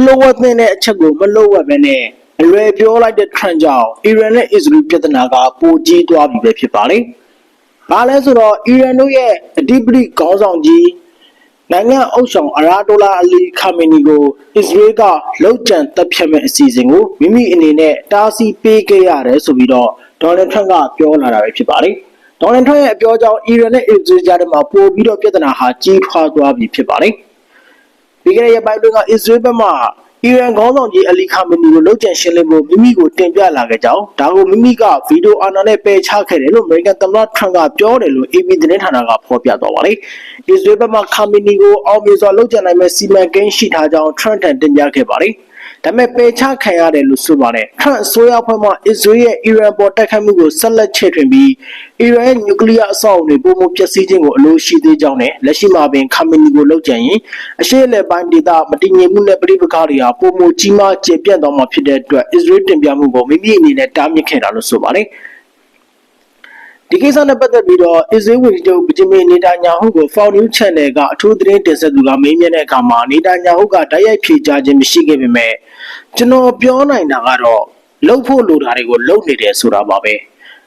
လှုပ်ဝက်တဲ့အချက်ကိုမလှုပ်ဝက်ပဲနဲ့အလွယ်ပြောလိုက်တဲ့ trend ကြောင့်အီရန်နဲ့အစ္စရေးပြဿနာကပိုကြီးသွားပြီပဲဖြစ်ပါလေ။ဘာလဲဆိုတော့အီရန်တို့ရဲ့အဓိပတိခေါင်းဆောင်ကြီးနိုင်ငံအုပ်ဆောင်အရာဒိုလာအလီခါမီနီကိုအစ္စရေးကလောက်ကျန်တပ်ဖြတ်မဲ့အစီအစဉ်ကိုမိမိအနေနဲ့တားဆီးပေးခဲ့ရတယ်ဆိုပြီးတော့ဒေါ်နယ်ထရန့်ကပြောလာတာပဲဖြစ်ပါလေ။ဒေါ်နယ်ထရန့်ရဲ့အပြောကြောင့်အီရန်နဲ့အစ္စရေးကြားထဲမှာပိုပြီးတော့ပြဿနာဟာကြီးထွားသွားပြီဖြစ်ပါလေ။ ပြီးခဲ့တဲ့ရက်ပိုင်းတွင်းကအစ္စရေးဘက်မှအီရန်ခေါင်းဆောင်ကြီးအလီခါမီနီကိုလှုပ်ကြံရှင်းလင်းဖို့မိမိကိုတင်ပြလာခဲ့ကြောင်းဒါကိုမိမိကဗီဒီယိုအာဏာနဲ့ပယ်ချခဲ့တယ်လို့အမေရိကန်သမ္မတထရန့်ကပြောတယ်လို့ AP သတင်းဌာနကဖော်ပြသွားပါတယ်။အစ္စရေးဘက်မှခါမီနီကိုအောင်မြင်စွာလှုပ်ကြံနိုင်မဲ့စီမံကိန်းရှိထားကြောင်းထရန့်ထံတင်ပြခဲ့ပါတယ်။ ဒါပေမဲ့ပယ်ချခံရတယ်လို့ဆိုပါတယ်ထရန့်အစိုးရဖွဲ့မှအစ္စရေးရဲ့အီရန်ပေါ်တိုက်ခိုက်မှုကိုဆက်လက်ချဲ့ထွင်ပြီးအီရန်ရဲ့နျူကလ িয়ার အဆောက်အအုံတွေပုံမှန်ပျက်စီးခြင်းကိုအလို့ရှိသေးကြောင်းနဲ့လက်ရှိမှာပင်ခါမီနီကိုလှုပ်ကြံရင်အရှေ့အလယ်ပိုင်းဒေသမတည်ငြိမ်မှုနဲ့ပြည်ပခါတွေဟာပုံမှန်ကြီးမားကျေပြန့်သွားမှာဖြစ်တဲ့အတွက်အစ္စရေးတင်ပြမှုကိုမိမိအနေနဲ့တားမြစ်ခဲ့တာလို့ဆိုပါတယ် ဒီကိစ္စနဲ့ပတ်သက်ပြီးတော့အစ္စရေးဝန်ကြီးချုပ်ဗဂျင်မင်နေတာညာဟုကို Fox News Channel ကအထူးသတင်းတင်ဆက်သူကမေးမြန်းတဲ့အခါမှာနေတာညာဟုကတိုက်ရိုက်ဖြေကြားခြင်းမရှိခဲ့ပေမဲ့ကျွန်တော်ပြောနိုင်တာကတော့လှုပ်ဖို့လိုတာတွေကိုလှုပ်နေတယ်ဆိုတာပါပဲ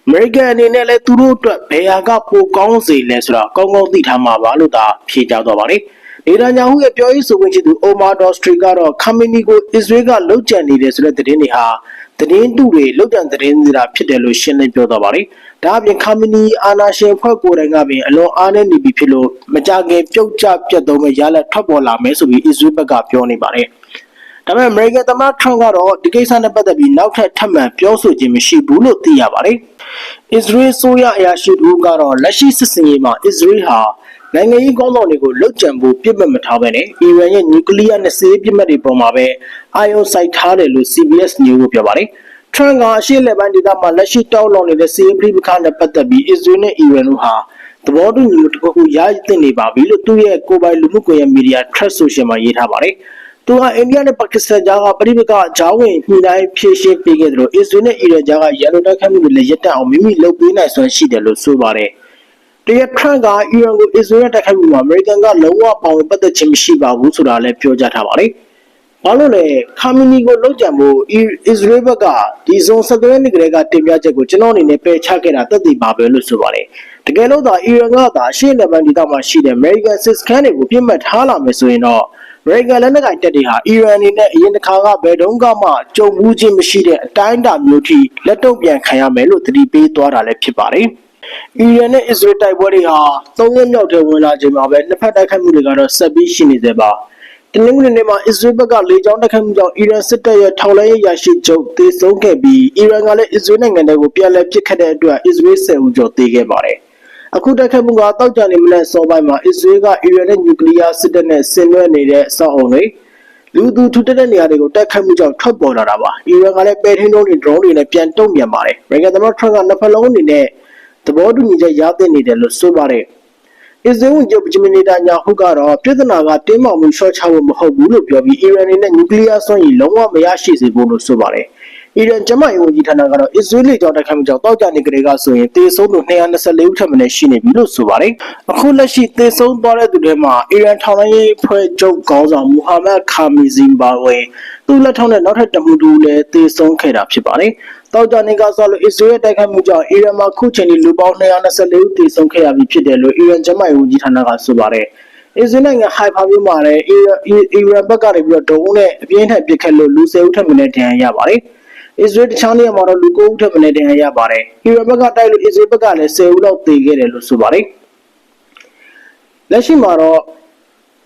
အမေရိကန်အနေနဲ့လည်းသူတို့အတွက်ဘယ်ဟာကပိုကောင်းစေလဲဆိုတာကောင်းကောင်းသိထားမှာပါလို့သာဖြေကြားသွားပါလိမ့် နေတန်ညာဟုရဲ့ ပြောရေးဆိုခွင့်ရှိသူအိုမာဒေါစထရီကတော့ခမီနီကို အစ္စရေးကလှုပ်ကြံနေတယ်ဆိုတဲ့ သတင်းတွေဟာ သတင်းတူတွေလှုပ်ကြံသတင်းတွေဖြစ်တယ်လို့ ရှင်းလင်းပြောသွားပါလိမ့်ဒါအပြင်ခမီနီအာနာရှင်ဖွဲ့ကိုယ်တိုင်ကပင် အလွန်အားနည်းနေပြီဖြစ်လို့ မကြခင် ပြုတ်ကျပြတ်သုံးမဲ့ရလက်ထွက်ပေါ်လာမယ်ဆိုပြီး အစ္စရေးဘက်က ပြောနေပါတယ် ဒါပေမဲ့ American သမ္မတ Trump ကတော့ ဒီကိစ္စနဲ့ပတ်သက်ပြီး နောက်ထပ် ထပ်မံပြောဆိုခြင်း မရှိဘူးလို့ သိရပါတယ်။ Israel ဆိုရအရာရှိတို့ကတော့ လက်ရှိစစ်စင်ရေးမှာ Israel ဟာ နိုင်ငံရေးကောင်းဆောင်တွေကိုလှုပ်ကြံဖို့ပြစ်မှတ်မထားဘဲနဲ့အီရန်ရဲ့နျူကလ িয়ার နဲ့စစ်ရေးပြစ်မှတ်တွေပေါ်မှာပဲအာရုံစိုက်ထားတယ်လို့ CBS News ကိုပြောပါတယ်။ Trump ကအရှေ့လက်ပိုင်းဒေသမှာလက်ရှိတောက်လောင်နေတဲ့စစ်ရေးပြိပခါနဲ့ပတ်သက်ပြီး Israel နဲ့ Iran တို့ဟာသဘောတူညီမှုတစ်ခုခုရရှိနေပါပြီလို့သူ့ရဲ့ကိုယ်ပိုင်လူမှုကွန်ရက်မီဒီယာ Thread Social မှာရေးထားပါတယ်။သူကအိန္ဒိယနဲ့ပါကစ္စတန်ကြားကပြည်ပကဂျောင်းဝင်ညှိနှိုင်းဖြည့်ရှင်းပေးခဲ့တယ်လို့အစ္စရေးနဲ့အီရန်ကြားကရန်လိုတိုက်ခိုက်မှုတွေလည်းရပ်တန့်အောင်မိမိလုပ်ပေးနိုင်စွမ်းရှိတယ်လို့ဆိုပါတယ်။ တရထရန့်ကအီရန်ကိုအစ္စရေးနဲ့တိုက်ခိုက်မှုမှာအမေရိကန်ကလုံးဝပါဝင်ပတ်သက်ခြင်းမရှိပါဘူးဆိုတာလည်းပြောကြားထားပါတယ်။ဘာလို့လဲခါမီနီကိုလုံးကြံဖို့အစ္စရေးဘက်ကဒီဇွန်17ရက်နေ့ကလေးကတင်ပြချက်ကိုကျွန်တော်အနေနဲ့ပယ်ချခဲ့တာသက်သေပါပဲလို့ဆိုပါတယ်။တကယ်လို့သာအီရန်ကသာရှေ့လက်ပိုင်းဒေသမှာရှိတဲ့ American စစ်စခန်းတွေကိုပြစ်မှတ်ထားလာမယ်ဆိုရင်တော့အမေရိကန်လက်နက်ကိုင်တပ်တွေဟာအီရန်အနေနဲ့အရင်တစ်ခါကဘယ်တုန်းကမှကြုံမှုချင်းမရှိတဲ့အတိုင်းအတာမျိုးထိလက်တုံ့ပြန်ခံရမယ်လို့သတိပေးသွားတာလည်းဖြစ်ပါတယ်။ အီရန်နဲ့အစ္စရေးတိုက်ပွဲတွေဟာသုံးရက်မြောက်ထဲဝင်လာချိန်မှာပဲနှစ်ဖက်တိုက်ခိုက်မှုတွေကတော့ဆက်ပြီးရှိနေသေးပါ။တနင်္ဂနွေနေ့မှာအစ္စရေးဘက်ကလေကြောင်းတိုက်ခိုက်မှုကြောင့်အီရန်စစ်တပ်ရဲ့ထောက်လှမ်းရေးရရှိချုပ်သေဆုံးခဲ့ပြီးအီရန်ကလည်းအစ္စရေးနိုင်ငံတွေကိုပြန်လည်ပစ်ခတ်တဲ့အတွက်အစ္စရေးဆယ်ဦးကျော်သေခဲ့ပါတယ်။အခုတိုက်ခတ်မှုကတောက်ကြနေမလဲစောပိုင်းမှာအစ္စရေးကအီရန်နဲ့နျူကလ িয়ার စစ်တပ်နဲ့ဆင်နွှဲနေတဲ့အဆောက်အုံတွေလူသူထူထပ်တဲ့နေရာတွေကိုတိုက်ခတ်မှုကြောင့်ထွက်ပေါ်လာတာပါအီရန်ကလည်းပဲထင်းတို့တွေ drone တွေနဲ့ပြန်တုံ့ပြန်ပါတယ်အမေရိကန်သမ္မတထရန့်ကနှစ်ဖက်လုံးအနေနဲ့ သဘောတူညီချက်ရသင့်နေတယ်လို့ဆိုပါတယ်အစ္စရေးဝန်ကြီးဂျမီနီတာညာဟုကတော့ပြည်ထနာကတင်းမာမှုရှော့ချဖို့မဟုတ်ဘူးလို့ပြောပြီးအီရန်အနေနဲ့နျူကလ িয়ার စွမ်းရည်လုံးဝမရရှိစေဖို့လို့ဆိုပါတယ်အီရန်ကျမရေးဝန်ကြီးဌာနကတော့အစ္စရေးလေကြောင်းတိုက်ခိုက်မှုကြောင့်တောက်ကြနေကြတဲ့ကဆိုရင်တေဆုံးသူ224ဦးထက်မနည်းရှိနေပြီလို့ဆိုပါတယ်။အခုလက်ရှိတေဆုံးသွားတဲ့သူတွေမှာအီရန်ထောက်လှမ်းရေးဖွဲ့ချုပ်ခေါင်းဆောင်မူဟာမက်ခါမီဇင်ဘာဝေသူ့လက်ထောက်နဲ့နောက်ထပ်တမှုတူလည်းတေဆုံးခဲ့တာဖြစ်ပါတယ်။ တောက်ကြနေကဆိုလို့အစ္စရေးတိုက်ခိုက်မှုကြောင့်အီရန်မှာခုချိန်ထိလူပေါင်း224ဦးတေဆုံးခဲ့ရပြီဖြစ်တယ်လို့အီရန်ကျမရေးဝန်ကြီးဌာနကဆိုပါတယ်။အစ္စရေးနိုင်ငံဟိုက်ဖာမြို့မှာလည်းအီရန်ဘက်ကနေပြီးတော့ဒုံးနဲ့အပြင်းထန်ပစ်ခတ်လို့လူ10ဦးထက်မနည်းဒဏ်ရာရပါတယ်။အစ္စရေးတခြားနေရာမှာတော့လူ9ဦးထက်မနည်းတင်ရရပါတယ်။အီရန်ဘက်ကတိုက်လို့အစ္စရေးဘက်ကလည်း10ဦးလောက်သေခဲ့တယ်လို့ဆိုပါတယ်။လက်ရှိမှာတော့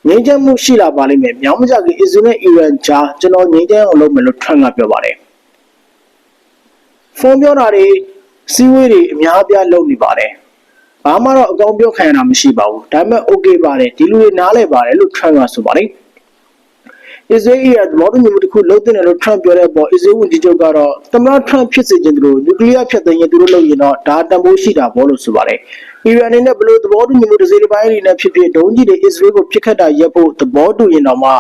ငြိမ်းချမ်းမှုရှိလာပါလိမ့်မယ်။မြောင်းမကြခင်အစ္စရေးနဲ့အီရန်ကြားကျွန်တော်ငြိမ်းချမ်းအောင်လုပ်မယ်လို့ထရန့်ကပြောပါတယ်။ ဖုန်းပြောတာတွေစီးဝေးတွေအများအပြားလုပ်နေပါတယ်။ဘာမှတော့အကောင်းပြောခံရတာမရှိပါဘူး။ဒါပေမဲ့ okay ပါတယ်ဒီလူတွေနားလဲပါတယ်လို့ထရန့်ကဆိုပါတယ်။အစ္စရေးရဲ့သဘောတူညီမှုတစ်ခုလုပ်တဲ့လို့ Trump ပြောတဲ့အပေါ်အစ္စရေးဝန်ကြီးချုပ်ကတော့သမ္မတ Trump ဖြစ်စေခြင်းတို့နျူကလ িয়ার ဖြတ်သိမ်းရင်သူတို့လုပ်ရင်တော့ဒါတန်ဖိုးရှိတာပေါ့လို့ဆိုပါတယ်။အီရန်အနေနဲ့ဘလို့သဘောတူညီမှုတစ်စိတစ်ပိုင်းအနေနဲ့ဖြစ်ဖြစ်ဒုံးကြီးတွေအစ္စရေးကိုပြစ်ခတ်တာရပ်ဖို့သဘောတူရင်တော့မှ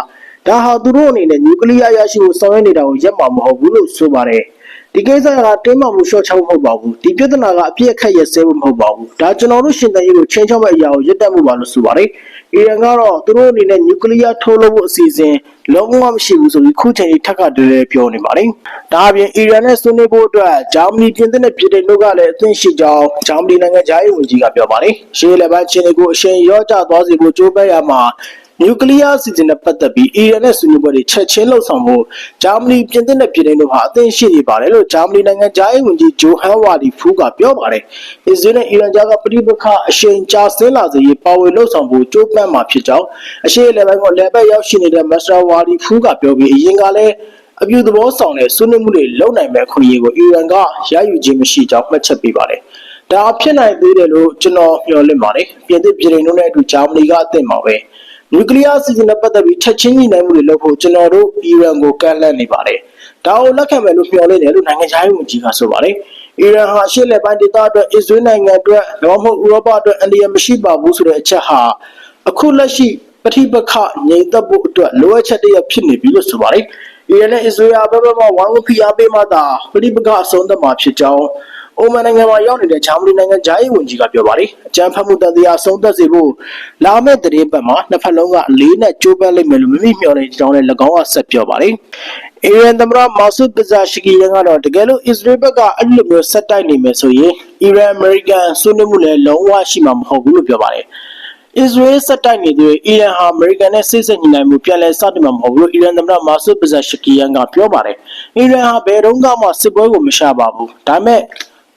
ဒါဟာသူတို့အနေနဲ့နျူကလ িয়ার ရရှိဖို့ဆောင်ရွက်နေတာကိုရပ်မှာမဟုတ်ဘူးလို့ဆိုပါတယ်။ ဒီကိစ္စကတင်းမာမှုရှော့ချဖို့မဟုတ်ပါဘူးဒီပြဿနာကအပြည့်အခက်ရစဲဖို့မဟုတ်ပါဘူးဒါကျွန်တော်တို့ရှင်တန်ရေးကိုချင်းချောက်မဲ့အရာကိုရပ်တန့်မှုပါလို့ဆိုပါတယ်အီရန်ကတော့သူတို့အနေနဲ့နျူကလ িয়ার ထုတ်လုပ်ဖို့အစီအစဉ်လုံးဝမရှိဘူးဆိုပြီးခုချိန်ကြီးထပ်ခါတည်းတည်းပြောနေပါတယ်ဒါအပြင်အီရန်နဲ့ဆွေးနွေးဖို့အတွက်ဂျာမနီပြင်သစ်နဲ့ပြည်ထိုင်တို့ကလည်းအသင့်ရှိကြောင်းဂျာမနီနိုင်ငံသားရေးဝန်ကြီးကပြောပါတယ်ရှေးလက်ပိုင်းချင်းတွေကိုအရှင်ရော့ကျသွားစေဖို့ကြိုးပမ်းရမှာ နျူကလ িয়ার စီစဉ်နဲ့ပတ်သက်ပြီးအီရန်နဲ့ဆွေးနွေးပွဲတွေချက်ချင်းလှုပ်ဆောင်ဖို့ဂျာမနီပြင်သစ်နဲ့ပြည်ထိုင်တို့ဟာအသင့်ရှိနေပါတယ်လို့ဂျာမနီနိုင်ငံသားရေးဝန်ကြီးဂျိုဟန်ဝါဒီဖူးကပြောပါတယ်။အစ္စရေးနဲ့အီရန်ကြားကပြည်ပခအရှိန်ကြာဆင်းလာစေရေးပါဝင်လှုပ်ဆောင်ဖို့ကြိုးပမ်းမှာဖြစ်ကြောင်းအရှိအလဲပိုင်းကလည်းပဲရောက်ရှိနေတဲ့မစ္စတာဝါဒီဖူးကပြောပြီးအရင်ကလည်းအပြုသဘောဆောင်တဲ့ဆွေးနွေးမှုတွေလုပ်နိုင်မဲ့ခွင့်ရကိုအီရန်ကရယူခြင်းမရှိကြောင်းမှတ်ချက်ပေးပါတယ်။ဒါဖြစ်နိုင်သေးတယ်လို့ကျွန်တော်မျှော်လင့်ပါတယ်။ပြင်သစ်ပြည်ထိုင်တို့နဲ့အတူဂျာမနီကအသင့်ပါပဲ။ နျူကလ িয়ার အစီအစဉ်နဲ့ပတ်သက်ပြီးချက်ချင်းညှိနှိုင်းမှုတွေလုပ်ဖို့ကျွန်တော်တို့အီရန်ကိုကန့်လန့်နေပါတယ်။ဒါကိုလက်ခံမယ်လို့မျှော်လင့်တယ်လို့နိုင်ငံခြားရေးဝန်ကြီးကဆိုပါတယ်။အီရန်ဟာရှေ့လက်ပိုင်းဒေသအတွက်အစ္စရေးနိုင်ငံအတွက်လောမဟုတ်ဥရောပအတွက်အန္တရာယ်မရှိပါဘူးဆိုတဲ့အချက်ဟာအခုလက်ရှိပဋိပက္ခငြိမ်သက်ဖို့အတွက်လိုအပ်ချက်တရဖြစ်နေပြီလို့ဆိုပါတယ်။အီရန်နဲ့အစ္စရေးအဘက်ဘက်မှာဝိုင်းဝန်းဖိအားပေးမှသာပဋိပက္ခအဆုံးသတ်မှာဖြစ်ကြောင်း အိုမန်နိုင်ငံမှာရောက်နေတဲ့ဂျာမနီနိုင်ငံဂျာရေးဝန်ကြီးကပြောပါတယ်။အကြမ်းဖက်မှုတန်တရားဆုံးသက်စေဖို့လာမယ့်တရင်ပတ်မှာနှစ်ဖက်လုံးကအလေးနဲ့ကြိုးပမ်းလိမ့်မယ်လို့မမိမျှော်နေကြောင်းလည်း၎င်းကဆက်ပြောပါတယ်။အီရန်သမ္မတမာဆုပဇာရှိကီယန်ကတော့တကယ်လို့အစ္စရေးဘက်ကအဲ့လိုမျိုးဆက်တိုက်နေမယ်ဆိုရင်အီရန်အမေရိကန်ဆွေးနွေးမှုလည်းလုံးဝရှိမှာမဟုတ်ဘူးလို့ပြောပါတယ်။အစ္စရေးစက်တိုက်နေတဲ့အီရန်ဟာအမေရိကန်နဲ့စစ်စစ်ညှိနှိုင်းမှုပြန်လည်စတင်မှာမဟုတ်ဘူးလို့အီရန်သမ္မတမာဆုပဇာရှကီယန်ကပြောပါတယ်။အီရန်ဟာဘယ်တော့မှစစ်ပွဲကိုမရှာပါဘူး။ဒါပေမဲ့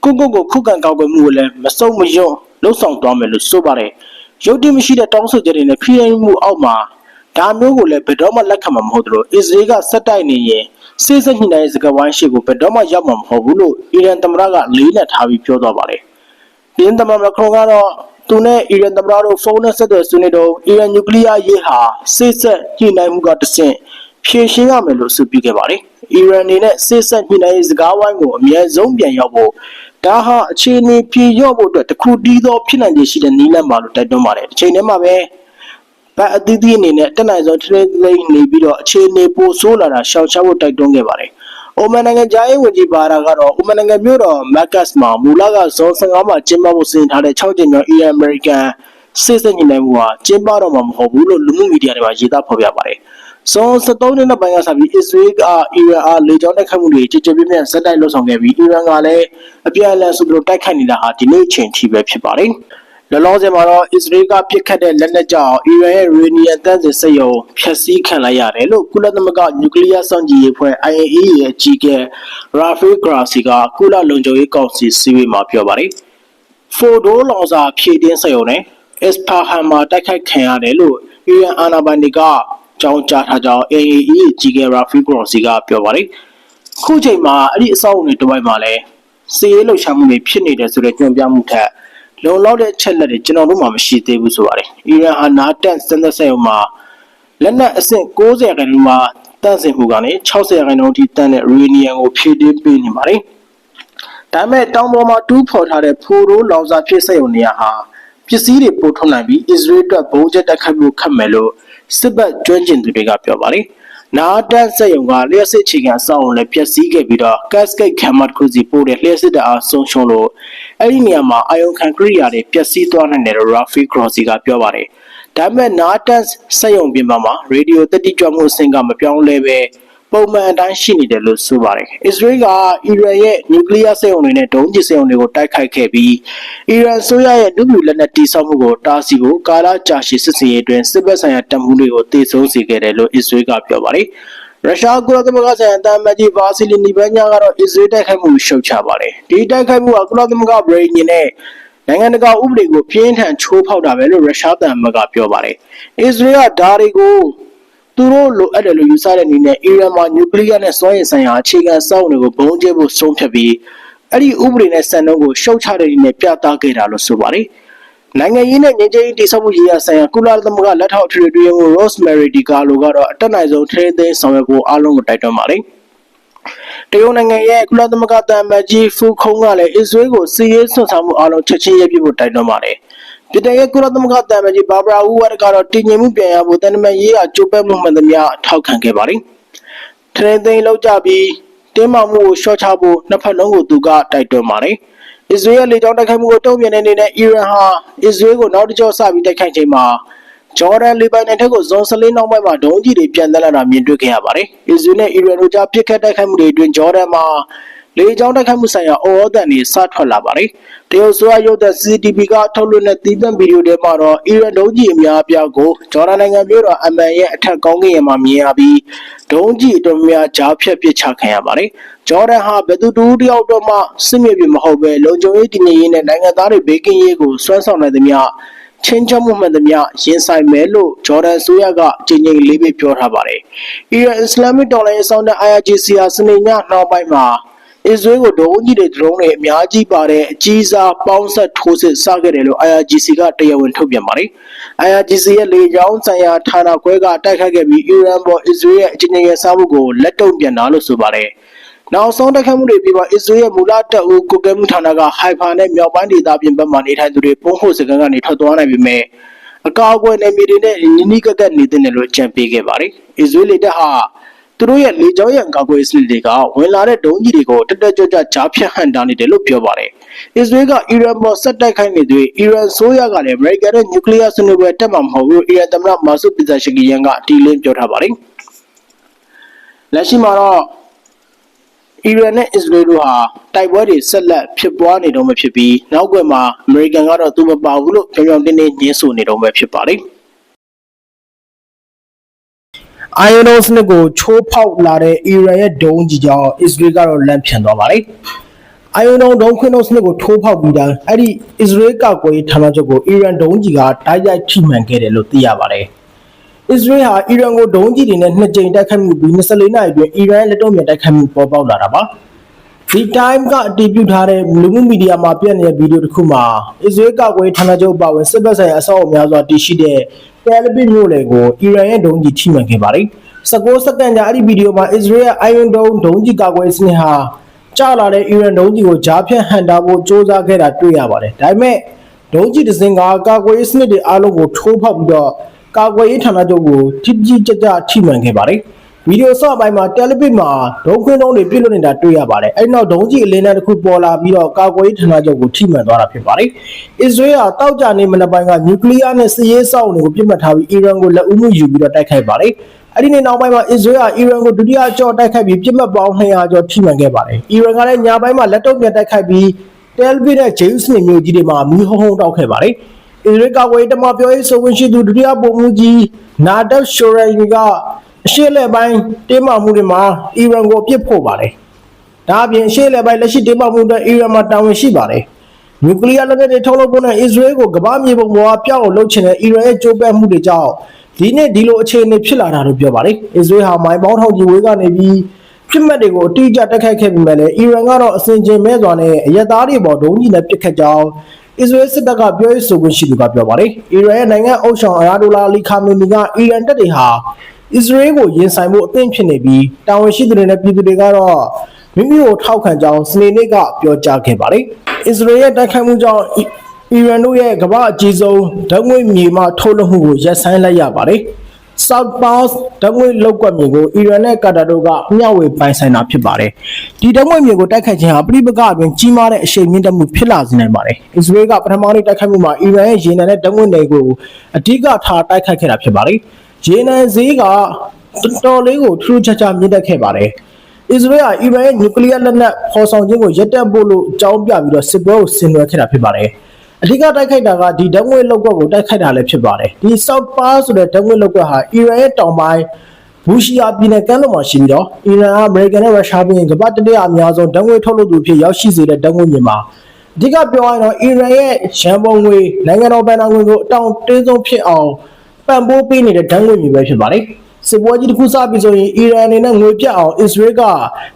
ကိုကိုကိုခုခံကောက်ကွယ်မှုကိုလည်းမစုံမယွန့်လှုပ်ဆောင်သွားမယ်လို့ဆိုပါတယ်။ရုပ်တည်မရှိတဲ့တောင်းဆိုချက်တွေနဲ့ဖိနှိပ်မှုအောက်မှာဒါမျိုးကိုလည်းဘယ်တော့မှလက်ခံမှာမဟုတ်သလိုအစ္စရေးကစက်တိုက်နေရင်စစ်စစ်ညှိနှိုင်းရေးစကားဝိုင်းရှိကိုဘယ်တော့မှရောက်မှာမဟုတ်ဘူးလို့အီရန်သမ္မတကလေးနဲ့ထားပြီးပြောသွားပါတယ်။ဒီသမ္မတမခရွန်ကတော့သူနဲ့အီရန်သမ္မတတို့ဖုန်းနဲ့ဆက်သွယ်ဆွေးနွေးတော့အီရန်နျူကလ িয়ার ရေးဟာစစ်ဆက်ညှိနှိုင်းမှုကတဆင့်ဖြည့်ရှင်းရမယ်လို့ဆိုပြခဲ့ပါတယ်။အီရန်အနေနဲ့စစ်ဆက်ညှိနှိုင်းရေးစကားဝိုင်းကိုအမြဲဆုံးပြန်ရောက်ဖို့ ဒါဟာအခြေအနေပြေလျော့ဖို့အတွက်တခုတည်းသောဖြစ်နိုင်ခြေရှိတဲ့နည်းလမ်းပါလို့တိုက်တွန်းပါတယ်။ဒီချိန်ထဲမှာပဲဗတ်အသီးသီးအနေနဲ့တက်နိုင်ဆုံးထင်းသိမ်းနေပြီးတော့အခြေအနေပိုဆိုးလာတာရှောင်ရှားဖို့တိုက်တွန်းခဲ့ပါတယ်။အိုမန်နိုင်ငံဂျာရေးဝန်ကြီးဘာရာကတော့အိုမန်နိုင်ငံမြို့တော်မက်ကတ်မှာမူလကဇွန်15မှာကျင်းပဖို့စီစဉ်ထားတဲ့6ကြိမ်မြောက်အီရန်အမေရိကန်စစ်စစ်ညှိနှိုင်းမှုဟာကျင်းပတော့မှာမဟုတ်ဘူးလို့လူမှုမီဒီယာတွေမှာရေးသားဖော်ပြပါတယ်။ ဇွန်13နှစ်နောက်ပိုင်းကစပြီးအစ္စရေးကအီရန်အားလေကြောင်းတိုက်ခိုက်မှုတွေကြည်ကြပြင်းပြင်းဆက်တိုက်လှုပ်ဆောင်ခဲ့ပြီးအီရန်ကလည်းအပြည့်အလဲဆိုပြီးတိုက်ခိုက်နေတာဟာဒီနေ့အချိန်ထိပဲဖြစ်ပါတယ်။လောလောဆယ်မှာတော့အစ္စရေးကပြစ်ခတ်တဲ့လက်နက်ကြောင့်အီရန်ရဲ့ရေနီယံတန်းစင်စက်ရုံဖျက်ဆီးခံလိုက်ရတယ်လို့ကုလသမဂ္ဂနျူကလ িয়ার စောင့်ကြည့်ရေးအဖွဲ့ IAEA ရဲ့အကြီးအကဲရာဖီဂရာစီကကုလလုံခြုံရေးကောင်စီစည်းဝေးမှာပြောပါတယ်။ဖိုဒိုလောင်စာဖြည့်တင်းစက်ရုံနဲ့အက်စပါဟန်မှာတိုက်ခိုက်ခံရတယ်လို့အီရန်အာဏာပိုင်တွေက ကြောင်းကြားထားကြောင်း AAE အကြီးအကဲရာဖီဂရာစီကပြောပါတယ်။ခုချိန်မှာအဲ့ဒီအဆောက်အုံတွေတစ်ဝိုက်မှာလည်းစီးရေးလှုပ်ရှားမှုတွေဖြစ်နေတယ်ဆိုတဲ့ကြုံပြမှုထက်လုံလောက်တဲ့အချက်လက်တွေကျွန်တော်တို့မှမရှိသေးဘူးဆိုပါတယ်။အီရန်ဟာနာတက်စံသက်ဆက်ရုံမှာလက်နက်အဆင့်60ရာခိုင်နှုန်းမှာတန့်စင်မှုကနေ60ရာခိုင်နှုန်းအထိတန့်တဲ့ရီနီယံကိုဖြည့်တင်းပေးနေပါတယ်။ဒါပေမဲ့တောင်ပေါ်မှာတူးဖော်ထားတဲ့ဖိုရိုးလောင်စာဖြစ်ဆက်ရုံနေရာဟာပစ္စည်းတွေပို့ထုတ်နိုင်ပြီးအစ္စရေးအတွက်ဘုံကျက်တက်ခတ်မှုခတ်မယ်လို့ စစ်ဘက်ကျွမ်းကျင်သူတွေကပြောပါတယ်။နာတန်ဆက်ယုံကလျှက်စစ်ချီကန်စောင်းလည်းပျက်စီးခဲ့ပြီးတော့ cascade ခံမတ်ခုစီပို့တဲ့လျှက်စစ်တအားဆုံးရှုံးလို့အဲ့ဒီနေရာမှာအာယုံခံကရိယာတွေပျက်စီးသွားနိုင်တယ်လို့ Rafi Grossi ကပြောပါတယ်။ဒါပေမဲ့နာတန်ဆက်ယုံပြင်ပမှာရေဒီယိုတက်တိကြွမှုအဆင့်ကမပြောင်းလဲပဲ ပုံမှန်အတိုင်းရှိနေတယ်လို့ဆိုပါတယ်။အစ္စရေးကအီရန်ရဲ့နျူကလ িয়ার စက်ရုံတွေနဲ့ဒုံးကျည်စက်ရုံတွေကိုတိုက်ခိုက်ခဲ့ပြီးအီရန်ဆိုရရဲ့နုမြူလက်နက်တိစောက်မှုကိုတားဆီးဖို့ကာလကြာရှည်စစ်စင်ရေးအတွင်းစစ်ဘက်ဆိုင်ရာတပ်မှုတွေကိုတည်ဆုံစေခဲ့တယ်လို့အစ္စရေးကပြောပါတယ်။ရုရှားကုလသမဂ္ဂဆိုင်ရာတာမန်ကြီးဗာစီလီနီဘန်ညာကတော့အစ္စရေးတိုက်ခိုက်မှုရှုတ်ချပါတယ်။ဒီတိုက်ခိုက်မှုကကုလသမဂ္ဂဗြိညင်နဲ့နိုင်ငံတကာဥပဒေကိုပြင်းထန်ချိုးဖောက်တာပဲလို့ရုရှားတန်မကပြောပါတယ်။အစ္စရေးကဒါတွေကို သူတို့လိုအပ်တယ်လို့ယူဆတဲ့အနေနဲ့အီရန်မှာနျူကလ িয়ার နဲ့စွမ်းရည်ဆိုင်ရာအခြေခံစောင့်တွေကိုဘုံကျဲဖို့ဆုံးဖြတ်ပြီးအဲ့ဒီဥပဒေနဲ့စံနှုန်းကိုရှုတ်ချတဲ့အနေနဲ့ပြသခဲ့တာလို့ဆိုပါတယ်။နိုင်ငံရေးနဲ့ငြိမ်းချမ်းရေးတည်ဆောက်မှုရေးရာဆိုင်ရာကုလသမဂ္ဂလက်ထောက်အထွေထွေမှု Rosemary DiCarlo ကတော့အတက်နိုင်ဆုံးထိန်းသိမ်းဆောင်ရွက်ဖို့အားလုံးကိုတိုက်တွန်းပါတယ်။တရုတ်နိုင်ငံရဲ့ကုလသမဂ္ဂတန်မကြီးဖူခုံးကလည်းအစ္စရေးကိုစီးရေးဆွတ်ဆောင်မှုအားလုံးချက်ချင်းရပ်ပြဖို့တိုက်တွန်းပါတယ်။ ပြည်ထောင်စုကုလသမဂ္ဂတမန်ကြီးဘာဘရာဦးဝတ်ကတော့တည်ငြိမ်မှုပြန်ရဖို့တန်တမန်ရေးရာကြိုးပမ်းမှုမှန်သမျှထောက်ခံခဲ့ပါတယ်။ထရင်သိမ်းလောက်ကြပြီးတင်းမာမှုကိုရှော့ချဖို့နှစ်ဖက်လုံးကိုသူကတိုက်တွန်းပါတယ်။အစ္စရေးရဲ့လေကြောင်းတိုက်ခိုက်မှုကိုတုံ့ပြန်တဲ့အနေနဲ့အီရန်ဟာအစ္စရေးကိုနောက်တစ်ကြော့စပြီးတိုက်ခိုက်ချိန်မှာဂျော်ဒန်လေပိုင်နယ်ထက်ကိုဇွန်ဆလင်းနောက်ပိုင်းမှာဒုံးကြီးတွေပြန်တက်လာတာမြင်တွေ့ခဲ့ရပါတယ်။အစ္စရေးနဲ့အီရန်တို့ကြားပစ်ခတ်တိုက်ခိုက်မှုတွေအတွင်းဂျော်ဒန်မှာ လေကြောင်းတိုက်ခိုက်မှုဆိုင်ရာအော်ဒန်တွေစထွက်လာပါတယ်။တရုတ်ဆိုရရုပ်သံ CCTV ကထုတ်လွှင့်တဲ့သီးသန့်ဗီဒီယိုတွေမှာတော့အီရန်ဒုံးကြီးအများအပြားကိုဂျော်ဒန်နိုင်ငံပြည်တော်အမန်ရဲ့အထက်ကောင်းကင်ယံမှာမြင်ရပြီးဒုံးကြီးအတော်များကြားဖြတ်ပစ်ချခံရပါတယ်။ဂျော်ဒန်ဟာဘယ်သူတူတယောက်တော့မှစစ်မြေပြင်မဟုတ်ပဲလုံခြုံရေးတည်ငြိမ်ရေးနဲ့နိုင်ငံသားတွေဘေးကင်းရေးကိုစွမ်းဆောင်နိုင်သမျှချင်းချောမှုမှန်သမျှရင်ဆိုင်မယ်လို့ဂျော်ဒန်ဆိုရကအကြိမ်ကြိမ်လေးပဲပြောထားပါတယ်။အီရန်အစ္စလာမစ်တော်လှန်ရေးဆောင်တဲ့ IRGC ဟာစနေညနှောင်းပိုင်းမှာ အစ္စရေးကိုဒုံးကြီးတွေဒရုန်းတွေအများကြီးပါတဲ့အကြီးစားပေါင်းဆက်ထိုးစစ်စခဲ့တယ်လို့ IRGC ကတရားဝင်ထုတ်ပြန်ပါတယ်။ IRGC ရဲ့လေကြောင်းဆိုင်ရာဌာနခွဲကတိုက်ခိုက်ခဲ့ပြီးအီရန်ပေါ်အစ္စရေးရဲ့အကြိမ်ကြိမ်ရစားမှုကိုလက်တုံ့ပြန်တာလို့ဆိုပါတယ်။နောက်ဆုံးတိုက်ခိုက်မှုတွေပြီးမှအစ္စရေးရဲ့မူလတပ်ဦးကုကဲမှုဌာနကဟိုင်ဖာနဲ့မြောက်ပိုင်းဒေသပြင်ဘက်မှနေထိုင်သူတွေပုံဖို့စကန်ကနေထွက်သွားနိုင်ပြီမဲ့အကာအကွယ်နယ်မြေတွေနဲ့နီးနီးကပ်ကပ်နေတဲ့တယ်လို့ကြံပေးခဲ့ပါတယ်။အစ္စရေးလေတပ်ဟာ သူတို့ရဲ့လေကြောင်းရန်ကာကွယ်စနစ်တွေကဝင်လာတဲ့ဒုံးကြီးတွေကိုတက်တက်ကြွကြွကြားဖြတ်ဟန်တာနေတယ်လို့ပြောပါတယ်။အစ္စရေးကအီရန်ပေါ်ဆက်တိုက်ခိုက်နေတဲ့အီရန်ဆိုးရကလည်းအမေရိကန်ရဲ့နျူကလ িয়ার ဆွေးနွေးပွဲတက်မှာမဟုတ်ဘူးအီရန်သမ္မတမာဆုပီဇာရှကီယန်ကတီလင်းပြောထားပါတယ်။လက်ရှိမှာတော့အီရန်နဲ့အစ္စရေးတို့ဟာတိုက်ပွဲတွေဆက်လက်ဖြစ်ပွားနေတော့မှဖြစ်ပြီးနောက်ွယ်မှာအမေရိကန်ကတော့သူမပါဘူးလို့ပြောင်ပြောင်တင်းတင်းညင်းဆိုနေတော့မှဖြစ်ပါ တယ်။ Iron Dome စနစ်ကိုချိုးဖောက်လာတဲ့အီရန်ရဲ့ဒုံးကြီးကြောင့်အစ္စရေးကတော့လန့်ဖြန့်သွားပါတယ်။ Iron Dome ဒုံးခွင်းဒုံးစနစ်ကိုထိုးဖောက်ပြီးတာအဲ့ဒီအစ္စရေးကကွယ်ဌာနချုပ်ကိုအီရန်ဒုံးကြီးကတိုက်ရိုက်ထိမှန်ခဲ့တယ်လို့သိရပါတယ်။အစ္စရေးဟာအီရန်ကိုဒုံးကြီးတွေနဲ့နှစ်ကြိမ်တိုက်ခိုက်မှုပြီး24နာရီအတွင်းအီရန်လက်တော့မြန်တိုက်ခိုက်မှုပေါ်ပေါက်လာတာပါ။ ဒီ time ကအတည်ပြုထားတဲ့လူမှုမီဒီယာမှာပြန့်နေတဲ့ဗီဒီယိုတစ်ခုမှာအစ္စရေးကကွယ်ဌာနချုပ်ပါဝင်စစ်ဘက်ဆိုင်ရာအဆောက်အအုံများစွာတည်ရှိတဲ့တယ်လီဗစ်မြို့လေကိုအီရန်ရဲ့ဒုံးကြီးထိမှန်ခဲ့ပါတယ်။19စက္ကန့်ကြာအဲ့ဒီဗီဒီယိုမှာအစ္စရေးရဲ့ Iron Dome ဒုံးကြီးကာကွယ်စနစ်ဟာကျလာတဲ့အီရန်ဒုံးကြီးကိုကြားဖြတ်ဟန်တာဖို့စ조사ခဲ့တာတွေ့ရပါတယ်။ဒါပေမဲ့ဒုံးကြီးတစ်စင်းကကာကွယ်ရေးစနစ်တွေအားလုံးကိုထိုးဖောက်ပြီးတော့ကာကွယ်ရေးဌာနချုပ်ကိုထိကြီးကြကြထိမှန်ခဲ့ပါတယ်။ ဗီဒီယိုဆော့ပိုင်းမှာတယ်လီဗစ်မှာဒုံးခွင်းဒုံးတွေပြည့်လို့နေတာတွေ့ရပါတယ်။အဲ့နောက်ဒုံးကြီးအလင်းနဲ့တစ်ခုပေါ်လာပြီးတော့ကာကွယ်ရေးဌာနချုပ်ကိုထိမှန်သွားတာဖြစ်ပါတယ်။အစ္စရေးကတောက်ကြနေမနက်ပိုင်းကနျူကလ িয়ার နဲ့စစ်ရေးစောင့်တွေကိုပြစ်မှတ်ထားပြီးအီရန်ကိုလက်ဦးမှုယူပြီးတော့တိုက်ခိုက်ပါတယ်။အဲ့ဒီနေ့နောက်ပိုင်းမှာအစ္စရေးကအီရန်ကိုဒုတိယကြော့တိုက်ခိုက်ပြီးပြစ်မှတ်ပေါင်း200ကျော်ထိမှန်ခဲ့ပါတယ်။အီရန်ကလည်းညပိုင်းမှာလက်တော့ပြန်တိုက်ခိုက်ပြီးတယ်လီဗစ်နဲ့ဂျေယူစနစ်မျိုးကြီးတွေမှာမီးဟုံးဟုံးတောက်ခဲ့ပါတယ်။အစ္စရေးကဝေးတမပြောရေးဆိုဝင်ရှိသူဒုတိယပုံမှုကြီးနာဒက်ရှိုရယီက အရှေ့လက်ပိုင်းတင်းမာမှုတွေမှာအီရန်ကိုအပြစ်ဖို့ပါတယ်။ဒါအပြင်အရှေ့လက်ပိုင်းလက်ရှိတင်းမာမှုတွေအီရန်မှာတာဝန်ရှိပါတယ်။နျူကလ িয়ার လက်နက်တွေထုတ်လုပ်ဖို့နဲ့အစ္စရေးကိုကမ္ဘာမြေပုံပေါ်ပြောင်းအောင်လုပ်ချင်တဲ့အီရန်ရဲ့ကြိုးပမ်းမှုတွေကြောင့်ဒီနေ့ဒီလိုအခြေအနေဖြစ်လာတာလို့ပြောပါတယ်။အစ္စရေးဟာမိုင်ပေါင်းထောင်ကြီးဝေးကနေပြီးပြစ်မှတ်တွေကိုအတိအကျတိုက်ခိုက်ခဲ့ပြီးမှလည်းအီရန်ကတော့အစဉ်ကျင်မဲ့စွာနဲ့အရက်သားတွေပေါ်ဒုံးကြီးနဲ့ပစ်ခတ်ကြောင်းအစ္စရေးစစ်တပ်ကပြောရေးဆိုခွင့်ရှိသူကပြောပါတယ်။အီရန်ရဲ့နိုင်ငံအုပ်ဆောင်အရာဒိုလာလီခါမီနီကအီရန်တပ်တွေဟာ အစ္စရေးကိုရင်ဆိုင်မှုအသင့်ဖြစ်နေပြီးတာဝန်ရှိသူတွေနဲ့ပြည်သူတွေကတော့မိမိကိုထောက်ခံကြောင်းစနေနေ့ကပြောကြားခဲ့ပါတယ်။အစ္စရေးရဲ့တိုက်ခိုက်မှုကြောင့်အီရန်တို့ရဲ့ကမ္ဘာအကြီးဆုံးဓာတ်ငွေ့မြေမှထုတ်လုပ်မှုကိုရပ်ဆိုင်းလိုက်ရပါတယ်။ South Pass ဓာတ်ငွေ့လောက်ကွက်မြေကိုအီရန်နဲ့ကာတာတို့ကမျှဝေပိုင်ဆိုင်တာဖြစ်ပါတယ်။ဒီဓာတ်ငွေ့မြေကိုတိုက်ခိုက်ခြင်းဟာပြည်ပကအတွင်းကြီးမားတဲ့အရှိန်မြင့်တက်မှုဖြစ်လာစေနိုင်ပါတယ်။အစ္စရေးကပထမနေ့တိုက်ခိုက်မှုမှာအီရန်ရဲ့ရေနံနဲ့ဓာတ်ငွေ့တွေကိုအဓိကထားတိုက်ခိုက်ခဲ့တာဖြစ်ပါတယ်။ ရေနံဈေးကတော်လေးကိုထူးခြားခြားမြင့်တက်ခဲ့ပါတယ်။အစ္စရေးဟာအီရန်ရဲ့နျူကလ িয়ার လက်နက်ဖော်ဆောင်ခြင်းကိုရပ်တန့်ဖို့လို့အကြောင်းပြပြီးတော့စစ်ပွဲကိုဆင်နွှဲခဲ့တာဖြစ်ပါတယ်။အဓိကတိုက်ခိုက်တာကဒီဓာတ်ငွေ့လောက်ကွက်ကိုတိုက်ခိုက်တာလည်းဖြစ်ပါတယ်ဒီ South Pass ဆိုတဲ့ဓာတ်ငွေ့လောက်ကွက်ဟာအီရန်ရဲ့တောင်ပိုင်းဘူရှီယာပြည်နယ်ကမ်းလွန်မှာရှိပြီးတော့အီရန်ကအမေရိကန်နဲ့ရုရှားပြည်ကမ္ဘာတတိယအများဆုံးဓာတ်ငွေ့ထုတ်လုပ်သူဖြစ်ရောက်ရှိစေတဲ့ဓာတ်ငွေ့မြေမှာအဓိကပြောရရင်တော့အီရန်ရဲ့ရန်ပုံငွေနိုင်ငံတော်ဗန်နာငွေကိုအတောင်တင်းဆုံးဖြစ်အောင် ပံ့ပိုးပေးနေတဲ့ဓာတ်ငွေ့မြေပဲဖြစ်ပါတယ်စစ်ပွဲကြီးတစ်ခုစပြီဆိုရင်အီရန်အနေနဲ့ငွေပြတ်အောင်အစ္စရေးက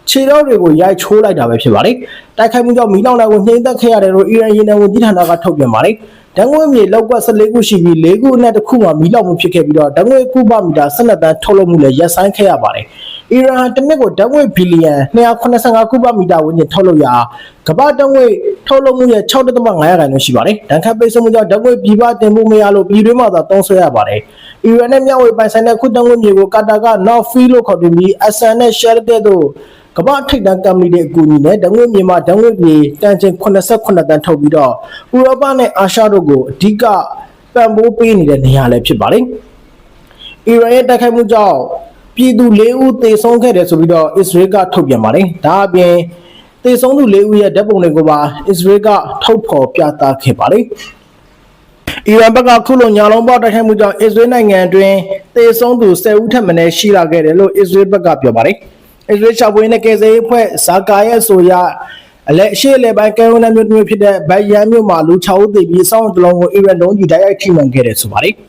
ခြေတော်တွေကိုရိုက်ချိုးလိုက်တာပဲဖြစ်ပါတယ်။တိုက်ခိုက်မှုကြောင့်မီးလောင်တာကိုနှိမ်သက်ခဲ့ရတယ်လို့အီရန်ရေနံဝန်ကြီးဌာနကထုတ်ပြန်ပါတယ်။ဓာတ်ငွေမြေလောက်ကွက်14ခုရှိပြီး4ခုအနက်တစ်ခုမှာမီးလောင်မှုဖြစ်ခဲ့ပြီးတော့ဓာတ်ငွေကုပမီတာ12တန်းထုတ်လုပ်မှုလည်းရပ်ဆိုင်းခဲ့ရပါတယ်။ အီရန်ဟာတစ်နှစ်ကိုဓာတ်ငွေဘီလီယံ285ကုပမီတာဝန်းကျင်ထုတ်လုပ်ရာကမ္ဘာဓာတ်ငွေထုတ်လုပ်မှုရဲ့6.5ရာခိုင်နှုန်းရှိပါတယ်။ဒဏ်ခတ်ပိတ်ဆို့မှုကြောင့်ဓာတ်ငွေပြည်ပတင်ပို့မရလို့ပြည်တွင်းမှာသာသုံးစွဲရပါတယ်။အီရန်နဲ့မြောက်ဝေပိုင်ဆိုင်တဲ့ခုဓာတ်ငွေမြေကိုကာတာက North Field လို့ခေါ်ပြီးအဆန်နဲ့ Shell တဲ့တို့ကကမ္ဘာထိပ်တန်းကုမ္ပဏီတွေအကူအညီနဲ့ဓာတ်ငွေ့မြန်မာဓာတ်ငွေ့မြေတန်ချိန်89တန်းထုတ်ပြီးတော့ဥရောပနဲ့အာရှတို့ကိုအဓိကပံ့ပိုးပေးနေတဲ့နေရာလည်းဖြစ်ပါတယ်။အီရန်ရဲ့တိုက်ခိုက်မှုကြောင့် ပြည်သူ၄ဦးသေဆုံးခဲ့တယ်ဆိုပြီးတော့အစ္စရေးကထုတ်ပြန်ပါတယ်။ဒါအပြင်သေဆုံးသူ၄ဦးရဲ့ဓာတ်ပုံတွေကိုပါအစ္စရေးကထုတ်ဖော်ပြသခဲ့ပါတယ်။အီရန်ဘက်ကခုလိုညာလုံးပေါက်တိုက်ခိုက်မှုကြောင့်အစ္စရေးနိုင်ငံအတွင်းသေဆုံးသူ10ဦးထက်မနည်းရှိလာခဲ့တယ်လို့အစ္စရေးဘက်ကပြောပါတယ်။အစ္စရေးရှောက်ပွေးနဲ့ကယ်ဆယ်ရေးအဖွဲ့ဇာကာရဲ့ဆိုရအလက်အရှိအလေပိုင်းကဲဝန်မြို့မြို့ဖြစ်တဲ့ဘိုင်ယန်မြို့မှာလူ6ဦးသေပြီးအဆောင်တလုံးကိုအီရန်လုံးကြီးတိုက်ရိုက်ထိမှန်ခဲ့တယ်ဆိုပါတယ်။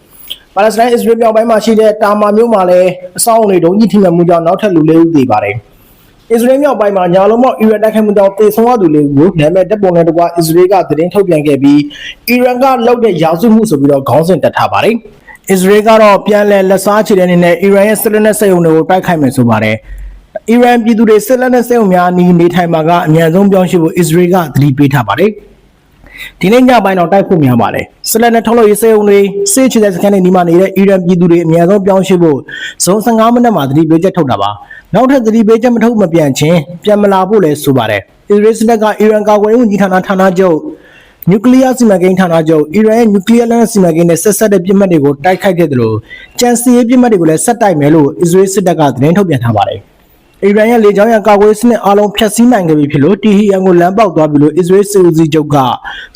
ပါလက်စတိုင်းအစ္စရေးမြောက်ပိုင်းမှာရှိတဲ့တာမာမြို့မှာလည်းအဆောင်တွေဒုံးကြီးထိမှန်မှုကြောင့်နောက်ထပ်လူ၄ဦးသေပါတယ်။အစ္စရေးမြောက်ပိုင်းမှာညာလုံးပေါက်အီရန်တိုက်ခိုက်မှုကြောင့်သေဆုံးရသူလေးဦးကိုနာမည်တပ်ပုံနဲ့တကွာအစ္စရေးကသတင်းထုတ်ပြန်ခဲ့ပြီးအီရန်ကလုပ်တဲ့ရာဇဝမှုဆိုပြီးတော့ခေါင်းစဉ်တက်ထားပါတယ်။အစ္စရေးကတော့ပြန်လည်လက်စားချေတဲ့အနေနဲ့အီရန်ရဲ့စစ်လက်နက်စက်ရုံတွေကိုတိုက်ခိုက်မယ်ဆိုပါတယ်။အီရန်ပြည်သူတွေစစ်လက်နက်စက်ရုံများအနီးနေထိုင်မှာကအမြန်ဆုံးပြောင်းရွှေ့ဖို့အစ္စရေးကသတိပေးထားပါတယ်။ ဒီနေ့ညပိုင်းတော့တိုက်ဖို့များပါတယ်။စစ်လက်နက်ထုတ်လုပ်ရေးစက်ရုံတွေစစ်ချတဲ့စခန်းတွေဒီမှာနေတဲ့အီရန်ပြည်သူတွေအများဆုံးပြောင်းရွှေ့ဖို့ဇုံ15မိနစ်မှာသတိပေးချက်ထုတ်တာပါ။နောက်ထပ်သတိပေးချက်မထုတ်မပြန်ချင်းပြန်မလာဖို့လည်းဆိုပါတယ်။အစ္စရေးစစ်တပ်ကအီရန်ကာကွယ်ရေးဝန်ကြီးဌာနဌာနချုပ်နျူကလ িয়ার စီမံကိန်းဌာနချုပ်အီရန်ရဲ့နျူကလ িয়ার လမ်းစီမံကိန်းနဲ့ဆက်ဆက်တဲ့ပြစ်မှတ်တွေကိုတိုက်ခိုက်ခဲ့တယ်လို့ကြံစီရေးပြစ်မှတ်တွေကိုလည်းဆက်တိုက်မယ်လို့အစ္စရေးစစ်တပ်ကသတင်းထုတ်ပြန်ထားပါတယ်။ အီရန်ရဲ့လေကြောင်းရန်ကာကွယ်ရေးစနစ်အားလုံးဖျက်ဆီးနိုင်ခဲ့ပြီဖြစ်လို့တီဟီရန်ကိုလမ်းပေါက်သွားပြီလို့အစ္စရေးစစ်ဦးစီးချုပ်က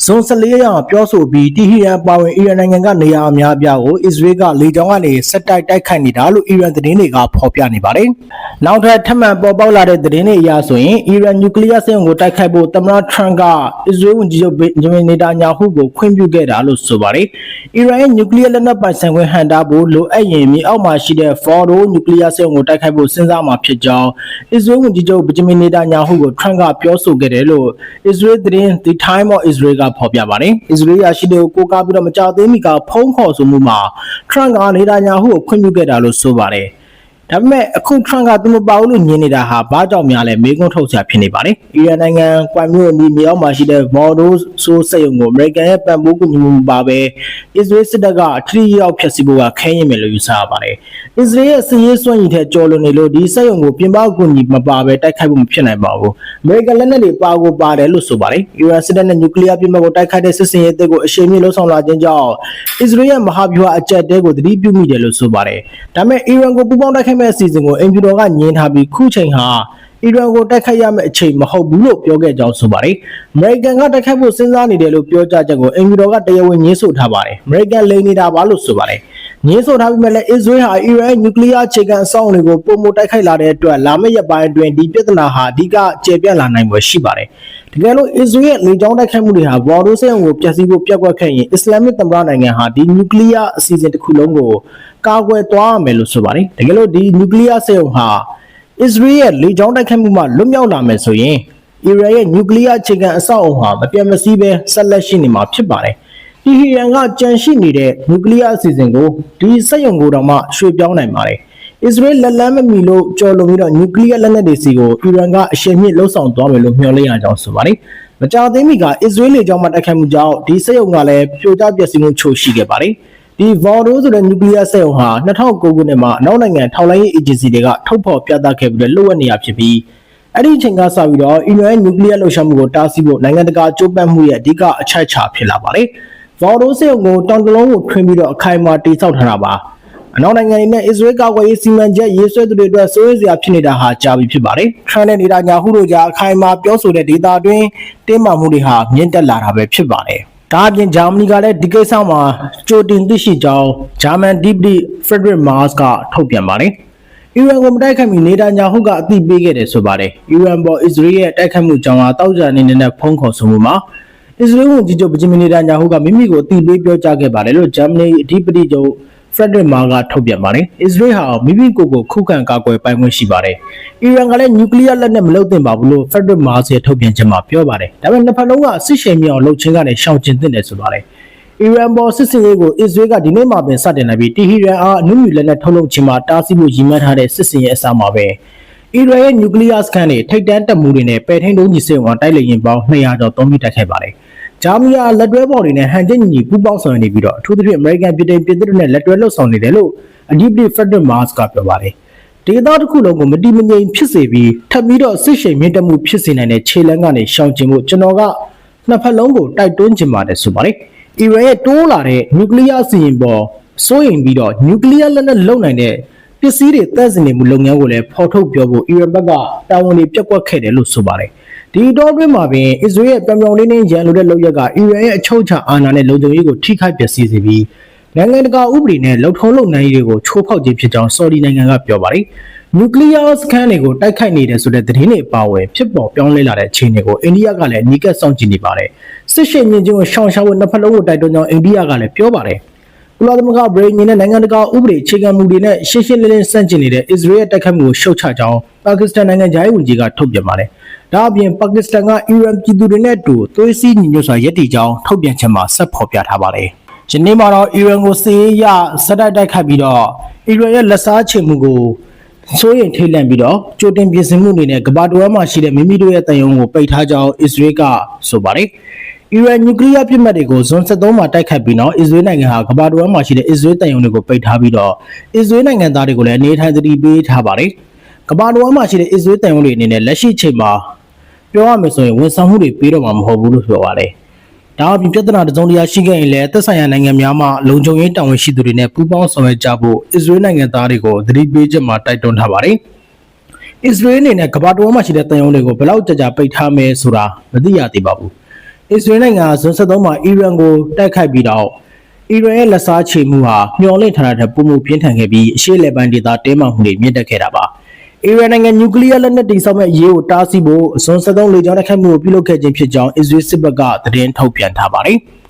ဇွန်14ရက်မှာပြောဆိုပြီးတီဟီရန်ပါဝင်အီရန်နိုင်ငံကနေရာအများအပြားကိုအစ္စရေးကလေကြောင်းကနေဆက်တိုက်တိုက်ခိုက်နေတာလို့အီရန်သတင်းတွေကဖော်ပြနေပါတယ်။နောက်ထပ်ထပ်မံပေါ်ပေါက်လာတဲ့သတင်းတွေအရဆိုရင်အီရန်နျူကလ িয়ার စက်ရုံကိုတိုက်ခိုက်ဖို့သမ္မတထရန့်ကအစ္စရေးဝန်ကြီးချုပ်ဘင်ဂျမင်နေတာညာဟုကိုခွင့်ပြုခဲ့တာလို့ဆိုပါတယ်။အီရန်ရဲ့နျူကလ িয়ার လက်နက်ပိုင်ဆိုင်ခွင့်ဟန်တာဖို့လိုအပ်ရင်မြေအောက်မှာရှိတဲ့ Fordo နျူကလ িয়ার စက်ရုံကိုတိုက်ခိုက်ဖို့စဉ်းစားမှာဖြစ်ကြောင်း အစ္စရေးဝန်ကြီးချုပ်ဘင်ဂျမင်နေတာညာဟုကိုထရန့်ကပြောဆိုခဲ့တယ်လို့အစ္စရေးသတင်း The Time of Israel ကဖော်ပြပါတယ်။အစ္စရေးရရှိတဲ့ကိုကားပြီးတော့မကြောက်သေးမီကဖုံးခေါ်ဆိုမှုမှာထရန့်ကနေတာညာဟုကိုခွင့်ပြုခဲ့တာလို့ဆိုပါတယ်။ ဒါပေမဲ့အခု Trump ကသူမပါဘူးလို့ညင်နေတာဟာဘာကြောင့်များလဲမေးခွန်းထုတ်ဆရာဖြစ်နေပါတယ်။အီရန်နိုင်ငံကွမ်မြို့နီမြောက်မှာရှိတဲ့ Bordeaux ဆိုစက်ရုံကို American ရဲ့ပံ့ပိုးကူညီမှုပါပဲ။ Israel စစ်တပ်ကထရီရောက်ဖျက်ဆီးဖို့ကခဲရင်မယ်လို့ယူဆရပါတယ်။ Israel ရဲ့စစ်ရေးစွမ်းရည်ထက်ကျော်လွန်နေလို့ဒီစက်ရုံကိုပြင်ပကူညီမပါပဲတိုက်ခိုက်ဖို့မဖြစ်နိုင်ပါဘူး။ American လက်နက်တွေပါကိုပါတယ်လို့ဆိုပါတယ်။အီရန်စစ်တပ်နဲ့နျူကလ িয়ার ပြစ်မှတ်ကိုတိုက်ခိုက်တဲ့စစ်စင်ရေးအသစ်ကိုအရှိန်မြင့်လှုံ့ဆော်လာခြင်းကြောင့် Israel ရဲ့မဟာဗျူဟာအကြက်တဲကိုသတိပြုမိတယ်လို့ဆိုပါတယ်။ဒါပေမဲ့အီရန်ကိုပူးပေါင်းတိုက်ခိုက်မဲ့အစီအစဉ်ကိုအင်ဖြူတော်ကညင်းထားပြီးခုချိန်ဟာအီရန်ကိုတိုက်ခိုက်ရမယ့်အချိန်မဟုတ်ဘူးလို့ပြောခဲ့ကြောင်းဆိုပါတယ်။အမေရိကန်ကတိုက်ခိုက်ဖို့စဉ်းစားနေတယ်လို့ပြောကြားချက်ကိုအင်ဖြူတော်ကတရားဝင်ညှင်းဆိုထားပါတယ်။အမေရိကန်လိန်နေတာပါလို့ဆိုပါတယ်။ ညင်းဆိုထားပြီးမဲ့လည်းအစ္စရေးဟာအီရန်နျူကလ িয়ার အခြေခံအဆောက်အအုံတွေကိုပုံမတိုက်ခိုက်လာတဲ့အတွက်လာမယ့်ရက်ပိုင်းအတွင်းဒီပြဿနာဟာအဓိကကျေပြန့်လာနိုင်ပွဲရှိပါတယ်။တကယ်လို့အစ္စရေးရဲ့လေကြောင်းတိုက်ခိုက်မှုတွေဟာဘော်ဒိုဆေးုံကိုပျက်စီးဖို့ပြက်ကွက်ခဲ့ရင်အစ္စလာမစ်သမ္မတနိုင်ငံဟာဒီနျူကလ িয়ার အစီအစဉ်တစ်ခုလုံးကိုကာကွယ်သွားရမယ်လို့ဆိုပါတယ်။တကယ်လို့ဒီနျူကလ িয়ার ဆေးုံဟာအစ္စရေးရဲ့လေကြောင်းတိုက်ခိုက်မှုမှလွတ်မြောက်လာမယ်ဆိုရင်အီရန်ရဲ့နျူကလ িয়ার အခြေခံအဆောက်အအုံဟာမပြတ်မစည်းပဲဆက်လက်ရှိနေမှာဖြစ်ပါတယ်။ တီဟီရန်ကကြန့်ရှိနေတဲ့နျူကလ িয়ার အစီအစဉ်ကိုဒီစက်ရုံကိုတော့မှရွှေ့ပြောင်းနိုင်ပါတယ်။အစ္စရေးလက်လန်းမမီလို့ကြော်လွန်ပြီးတော့နျူကလ িয়ার လက်နက်တွေစီကိုအီရန်ကအရှိန်မြင့်လှုပ်ဆောင်သွားမယ်လို့မျှော်လင့်ရကြောင်းဆိုပါတယ်။မကြာသေးမီကအစ္စရေးလေကြောင်းမှတိုက်ခိုက်မှုကြောင့်ဒီစက်ရုံကလည်းပြိုကျပျက်စီးမှုချို့ရှိခဲ့ပါတယ်။ဒီ Vordo ဆိုတဲ့နျူကလ িয়ার စက်ရုံဟာ2009ခုနှစ်မှာအနောက်နိုင်ငံထောက်လှမ်းရေး agency တွေကထုတ်ဖော်ပြသခဲ့ပြီးတော့လှုပ်ဝက်နေရဖြစ်ပြီးအဲ့ဒီအချိန်ကစပြီးတော့အီရန်နျူကလ িয়ার လှုပ်ရှားမှုကိုတားဆီးဖို့နိုင်ငံတကာကြိုးပမ်းမှုရဲ့အဓိကအချက်အခြာဖြစ်လာပါတယ်။ Vordo စက်ရုံကိုတောင်တလုံးကိုထွင်းပြီးတော့အခိုင်အမာတိစောက်ထားတာပါ။အနောက်နိုင်ငံတွေနဲ့အစ္စရေးကာကွယ်ရေးစီမံချက်ရေးဆွဲသူတွေအတွက်စိုးရိမ်စရာဖြစ်နေတာဟာကြာပြီဖြစ်ပါတယ်။ထရန်နဲ့နေတာညာဟုတို့ကြားအခိုင်အမာပြောဆိုတဲ့ဒေတာတွင်တင်းမာမှုတွေဟာမြင့်တက်လာတာပဲဖြစ်ပါတယ်။ဒါအပြင်ဂျာမနီကလည်းဒီကိစ္စမှာကြိုတင်သိရှိကြောင်းဂျာမန်ဒီပတီဖရက်ဒရစ်မားစ်ကထုတ်ပြန်ပါတယ်။အီရန်ကိုမတိုက်ခိုက်မီနေတာညာဟုကအသိပေးခဲ့တယ်ဆိုပါတယ်။အီရန်ပေါ်အစ္စရေးရဲ့တိုက်ခိုက်မှုကြောင့်ဟာတောက်ကြအနေနဲ့ဖုံးခေါ်ဆိုမှုမှာ အစ္စရေးဝန်ကြီးချုပ်ဗဂျမီနေတာညာဟုကမိမိကိုအသိပေးပြောကြားခဲ့ပါတယ်လို့ဂျာမနီအဓိပတိချုပ်ဖရက်ဒရစ်မာကထုတ်ပြန်ပါတယ်။အစ္စရေးဟာမိမိကိုယ်ကိုခုခံကာကွယ်ပိုင်ခွင့်ရှိပါတယ်။အီရန်ကလည်းနျူကလ িয়ার လက်နက်မလုပ်သင့်ပါဘူးလို့ဖရက်ဒရစ်မာရဲ့ထုတ်ပြန်ချက်မှာပြောပါတယ်။ဒါပေမဲ့နှစ်ဖက်လုံးကစစ်ရှိန်မြောင်လှုပ်ချင်းကနေရှောင်ကျဉ်သင့်တယ်ဆိုပါတယ်။အီရန်ပေါ်စစ်စင်ရေးကိုအစ္စရေးကဒီနေ့မှပင်စတင်လိုက်ပြီးတီဟီရန်အားအနုမြူလက်နက်ထုတ်လုပ်ခြင်းမှာတားဆီးမှုရည်မှန်းထားတဲ့စစ်စင်ရေးအစားမှာပဲအီရန်ရဲ့နျူကလ িয়ার စကန်တွေထိတ်တန့်တက်မှုတွေနဲ့ပယ်ထိန်တုံးကြီးစင်အောင်တိုက်လေရင်ပေါင်း200ကျော်သုံးပြီးတိုက်ခိုက်ပါတယ်။ ဂျာမနီကလက်တွဲပေါ်တွေနဲ့ဟန်ချက်ညီညီပူးပေါင်းဆောင်ရွက်နေပြီးတော့အထူးသဖြင့်အမေရိကန်ပြည်ထောင်ပြည်သူတွေနဲ့လက်တွဲလှုပ်ဆောင်နေတယ်လို့အဒီပလီဖက်ဒရစ်မားစ်ကပြောပါတယ်။ ဒေသတစ်ခုလုံးကိုမတိမငြိမ်ဖြစ်စေပြီးထပ်ပြီးတော့စစ်ရှိန်မြင့်တက်မှုဖြစ်စေနိုင်တဲ့ခြေလှမ်းကနေရှောင်ကျဉ်ဖို့ကျွန်တော်ကနှစ်ဖက်လုံးကိုတိုက်တွန်းချင်ပါတယ်ဆိုပါတယ်။အီရန်ရဲ့တိုးလာတဲ့နျူကလ িয়ার အစီအရင်ပေါ်စိုးရိမ်ပြီးတော့နျူကလ িয়ার လက်နက်လုံနိုင်တဲ့ပစ္စည်းတွေတပ်စင်နေမှုလုပ်ငန်းကိုလည်းဖော်ထုတ်ပြောဖို့အီရန်ဘက်ကတာဝန်တွေပြက်ကွက်ခဲ့တယ်လို့ဆိုပါတယ်။ ဒီတော့တွင်းမှာပင်အစ္စရေးရဲ့ပြောင်ပြောင်လေးလေးရန်လိုတဲ့လုပ်ရက်ကအီရန်ရဲ့အချုပ်ချာအာဏာနဲ့လုံခြုံရေးကိုထိခိုက်ပျက်စီးစေပြီးနိုင်ငံတကာဥပဒေနဲ့လုံထုံးလုံနိုင်ရေးတွေကိုချိုးဖောက်ခြင်းဖြစ်ကြောင်းဆော်ဒီနိုင်ငံကပြောပါတယ်။နျူကလ িয়ার စကန်တွေကိုတိုက်ခိုက်နေတယ်ဆိုတဲ့သတင်းတွေအပါအဝင်ဖြစ်ပေါ်ပြောင်းလဲလာတဲ့အခြေအနေကိုအိန္ဒိယကလည်းအနီးကပ်စောင့်ကြည့်နေပါတယ်။စစ်ရှိန်မြင့်ခြင်းကိုရှောင်ရှားဖို့နှစ်ဖက်လုံးကိုတိုက်တွန်းကြောင်းအိန္ဒိယကလည်းပြောပါတယ်။ ကုလသမဂ္ဂဗြိတိန်နဲ့နိုင်ငံတကာဥပဒေအခြေခံမူတွေနဲ့ရှင်းရှင်းလင်းလင်းဆန့်ကျင်နေတဲ့အစ္စရေးရဲ့တိုက်ခိုက်မှုကိုရှုတ်ချကြောင်းပါကစ္စတန်နိုင်ငံသားရေးဝန်ကြီးကထုတ်ပြန်ပါတယ်။ဒါအပြင်ပါကစ္စတန်ကအီရန်ပြည်သူတွေနဲ့အတူသွေးစည်းညီညွတ်စွာရည်တည်ကြောင်းထုတ်ပြန်ချက်မှာဆက်ဖော်ပြထားပါတယ်။ယနေ့မှာတော့အီရန်ကိုစီးရစတိုက်တိုက်ခတ်ပြီးတော့အီရန်ရဲ့လက်စားချေမှုကိုစိုးရင်ထိတ်လန့်ပြီးတော့ကြိုတင်ပြင်ဆင်မှုအနေနဲ့ကမ္ဘာတော်မှာရှိတဲ့မိမိတို့ရဲ့တန်ယုံကိုပိတ်ထားကြောင်းအစ္စရေးကဆိုပါတယ်။ အီရန်နျူကလ িয়ার ပြစ်မှတ်တွေကိုဇွန်73မှာတိုက်ခတ်ပြီးနောက်အစ္စရေးနိုင်ငံဟာကမ္ဘာတော်မှာရှိတဲ့အစ္စရေးတန်ယုံတွေကိုပိတ်ထားပြီးတော့အစ္စရေးနိုင်ငံသားတွေကိုလည်းအနေထိုင်သတိပေးထားပါတယ်။ကမ္ဘာတော်မှာရှိတဲ့အစ္စရေးတန်ယုံတွေအနေနဲ့လက်ရှိချိန်မှာပြောရမယ်ဆိုရင်ဝန်ဆောင်မှုတွေပေးတော့မှာမဟုတ်ဘူးလို့ပြောပါတယ်။ဒါအပြင်ပြဿနာတစ်စုံတစ်ရာရှိခဲ့ရင်လည်းသက်ဆိုင်ရာနိုင်ငံများမှလုံခြုံရေးတာဝန်ရှိသူတွေနဲ့ပူးပေါင်းဆောင်ရွက်ကြဖို့အစ္စရေးနိုင်ငံသားတွေကိုသတိပေးချက်မှာတိုက်တွန်းထားပါတယ်။အစ္စရေးအနေနဲ့ကမ္ဘာတော်မှာရှိတဲ့တန်ယုံတွေကိုဘယ်လောက်ကြာကြာပိတ်ထားမယ်ဆိုတာမသိရသေးပါဘူး။ အစ္စရေးနိုင်ငံကဇွန်73မှာအီရန်ကိုတိုက်ခိုက်ပြီးတော့အီရန်ရဲ့လက်စားချေမှုဟာမျှော်လင့်ထားတဲ့ထက်ပိုမိုပြင်းထန်ခဲ့ပြီးအရှေ့လက်ပိုင်းဒေသတင်းမာမှုတွေမြင့်တက်ခဲ့တာပါ။အီရန်နိုင်ငံနျူကလ িয়ার လက်နက်တည်ဆောက်မဲ့အရေးကိုတားဆီးဖို့ဇွန်73လေကြောင်းတိုက်ခိုက်မှုကိုပြုလုပ်ခဲ့ခြင်းဖြစ်ကြောင်းအစ္စရေးစစ်ဘက်ကသတင်းထုတ်ပြန်ထားပါတယ်။